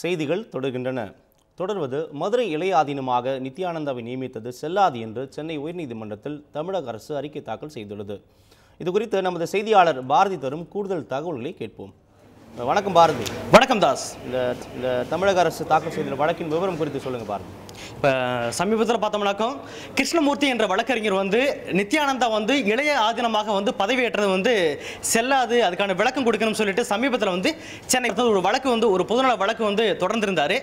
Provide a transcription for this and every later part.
செய்திகள் தொடர்கின்றன. தொடர்வது மதுரை இளையாதீனமாக நித்யானந்தாவை நியமித்தது செல்லாது என்று சென்னை உயர்நீதிமன்றத்தில் தமிழக அரசு அறிக்கை தாக்கல் செய்துள்ளது. இது குறித்து நமது செய்தியாளர் பாரதி தரும் கூடுதல் தகவல்களை கேட்போம். வணக்கம் பாரதி. வணக்கம் தாஸ். இந்த இந்த தமிழக அரசு தாக்கல் செய்துள்ள வழக்கின் விவரம் குறித்து சொல்லுங்க பாரதி. இப்போ சமீபத்தில் பார்த்தோம்னாக்கும் கிருஷ்ணமூர்த்தி என்ற வழக்கறிஞர் வந்து நித்யானந்தா வந்து இளைய ஆதீனமாக வந்து பதவியேற்றது வந்து செல்லாது அதுக்கான விளக்கம் கொடுக்கணும்னு சொல்லிட்டு சமீபத்தில் வந்து சென்னை ஒரு வழக்கு வந்து ஒரு பொதுநல வழக்கு வந்து தொடர்ந்திருந்தாரு.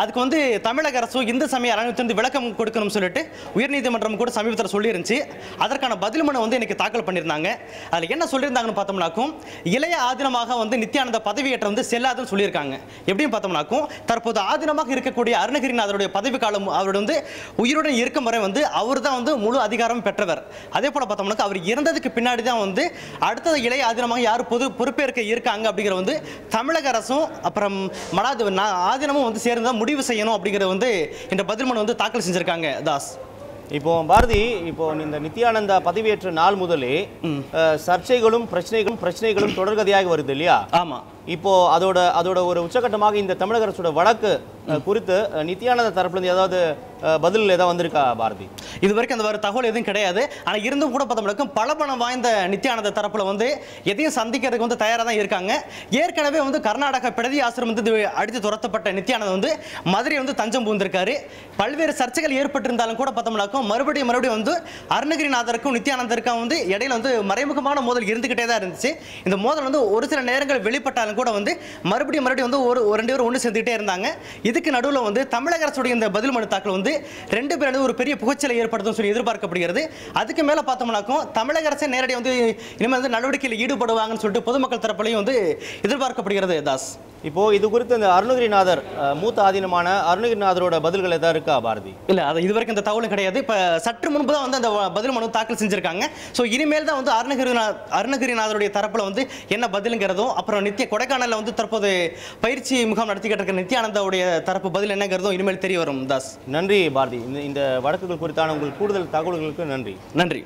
அதுக்கு வந்து தமிழக அரசும் இந்து சமய அறநிலையத்திலிருந்து விளக்கம் கொடுக்கணும்னு சொல்லிட்டு உயர்நீதிமன்றம் கூட சமீபத்தில் சொல்லியிருந்துச்சு. அதற்கான பதில் மனு வந்து எனக்கு தாக்கல் பண்ணியிருந்தாங்க. அதில் என்ன சொல்லியிருந்தாங்கன்னு பார்த்தோம்னாக்கும் இளைய ஆதீனமாக வந்து நித்யானந்த பதவியேற்ற வந்து செல்லாதுன்னு சொல்லியிருக்காங்க. எப்படின்னு பார்த்தோம்னாக்கும் தற்போது ஆதீனமாக இருக்கக்கூடிய அருணகிரிநாதருடைய பதவி காலம் அவருடைய வந்து உயிருடன் இருக்கும் வரை வந்து அவர் தான் வந்து முழு அதிகாரம் பெற்றவர். அதே போல் பார்த்தோம்னாக்கா அவர் இறந்ததுக்கு பின்னாடி தான் வந்து அடுத்தது இளைய ஆதீனமாக யார் பொது பொறுப்பேற்க இருக்காங்க அப்படிங்கிற வந்து தமிழக அரசும் அப்புறம் மடாது ஆதீனமும் வந்து சேர்ந்து தான் முடிவு செய்யணும் அப்படிங்கிற வந்து இந்த பதில் மனு வந்து தாக்கல் செஞ்சிருக்காங்க தாஸ். இப்போ பாரதி இப்போ இந்த நித்யானந்தா பதவியேற்ற நாள் முதலே சர்ச்சைகளும் பிரச்சனைகளும் பிரச்சனைகளும் தொடர்கதையாக வருது இல்லையா? ஆமா. இப்போ அதோட அதோட ஒரு உச்சகட்டமாக இந்த தமிழக அரசோட வழக்கு குறித்து நித்யானந்த தரப்புல இருந்து ஏதாவது பதில் ஏதாவது வந்திருக்கா பாரதி? இது வரைக்கும் அந்த மாதிரி தகவல் எதுவும் கிடையாது. ஆனா இருந்தும் கூட பார்த்தோம்னாக்கும் பலபலம் வாய்ந்த நித்யானந்த தரப்புல வந்து எதையும் சந்திக்கிறதுக்கு வந்து தயாரா தான் இருக்காங்க. ஏற்கனவே வந்து கர்நாடகா பிடதி ஆசிரமம் வந்து அடித்து துரத்தப்பட்ட நித்யானந்த் வந்து மதுரை வந்து தஞ்சம் பூந்திருக்காரு பல்வேறு சர்ச்சைகள் ஏற்பட்டிருந்தாலும் கூட பார்த்தோம்னாக்கும் மறுபடியும் மறுபடியும் வந்து அருணகிரிநாதருக்கும் நித்யானந்தருக்கும் வந்து இடையில வந்து மறைமுகமான மோதல் இருந்துகிட்டே தான் இருந்துச்சு. இந்த மோதல் வந்து ஒரு சில நேரங்கள் வெளிப்பட்டாலும் கூட வந்து மறுபடியும் மறுபடியும் வந்து ஒரு ஒரு ரெண்டு பேரும் ஒன்று சேர்ந்துக்கிட்டே இருந்தாங்க. இதுக்கு நடுவில் வந்து தமிழக அரசுடைய இந்த பதில் மனு தாக்கல் வந்து ரெண்டு பேரும் ஒரு பெரிய புகைச்சலை ஏற்படுத்தும் சொல்லி எதிர்பார்க்கப்படுகிறது. அதுக்கு மேலே பார்த்தோம்னாக்கும் தமிழக அரசே நேரடியாக வந்து இனிமேல் வந்து நடவடிக்கையில் ஈடுபடுவாங்கன்னு சொல்லிட்டு பொதுமக்கள் தரப்புலையும் வந்து எதிர்பார்க்கப்படுகிறது தாஸ். இப்போ இது குறித்து இந்த அருணகிரிநாதர் மூத்த ஆதீனமான அருணகிரிநாதரோட பதில்கள் ஏதாவது இருக்கா பாரதி? இல்ல அது இதுவரைக்கும் இந்த தகவலும் கிடையாது. இப்ப சற்று முன்பு தான் வந்து அந்த பதில் மனு தாக்கல் செஞ்சிருக்காங்க. ஸோ இனிமேல் தான் வந்து அருணகிரிநாத் அருணகிரிநாதருடைய தரப்புல வந்து என்ன பதிலுங்கிறதும் அப்புறம் நித்திய கொடைக்கானல்ல வந்து தற்போது பயிற்சி முகாம் நடத்திக்கிட்டு இருக்க நித்யானந்தாவுடைய தரப்பு பதில் என்னங்கிறதும் இனிமேல் தெரிய வரும். தாஸ். நன்றி பாரதி. இந்த இந்த வழக்குகள் குறித்தான உங்கள் கூடுதல் தகவல்களுக்கு நன்றி. நன்றி.